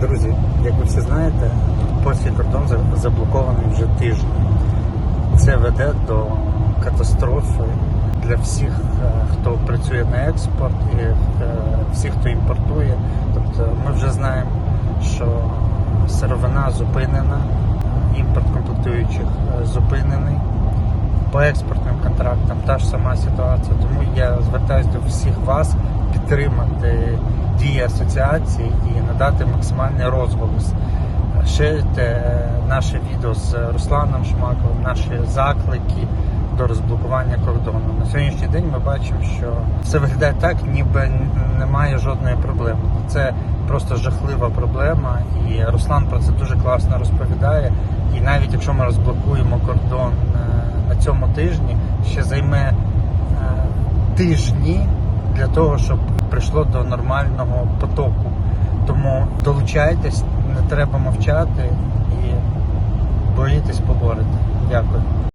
Друзі, як ви всі знаєте, польський кордон заблокований вже тиждень. Це веде до катастрофи для всіх, е, хто працює на експорт і е, всіх, хто імпортує. Тобто ми вже знаємо, що сировина зупинена, імпорт комплектуючих е, зупинений. По експортним контрактам та ж сама ситуація. Тому я звертаюся до всіх вас підтримати дії асоціації і надати максимальний розголос. Ширите е, наше відео з Русланом Шмаковим, наші заклики до розблокування кордону. На сьогоднішній день ми бачимо, що все виглядає так, ніби немає жодної проблеми. Це просто жахлива проблема, і Руслан про це дуже класно розповідає. І навіть якщо ми розблокуємо кордон е, на цьому тижні, ще займе е, тижні для того, щоб прийшло до нормального потоку. Тому долучайтесь, не треба мовчати і боїтесь поборити. Дякую.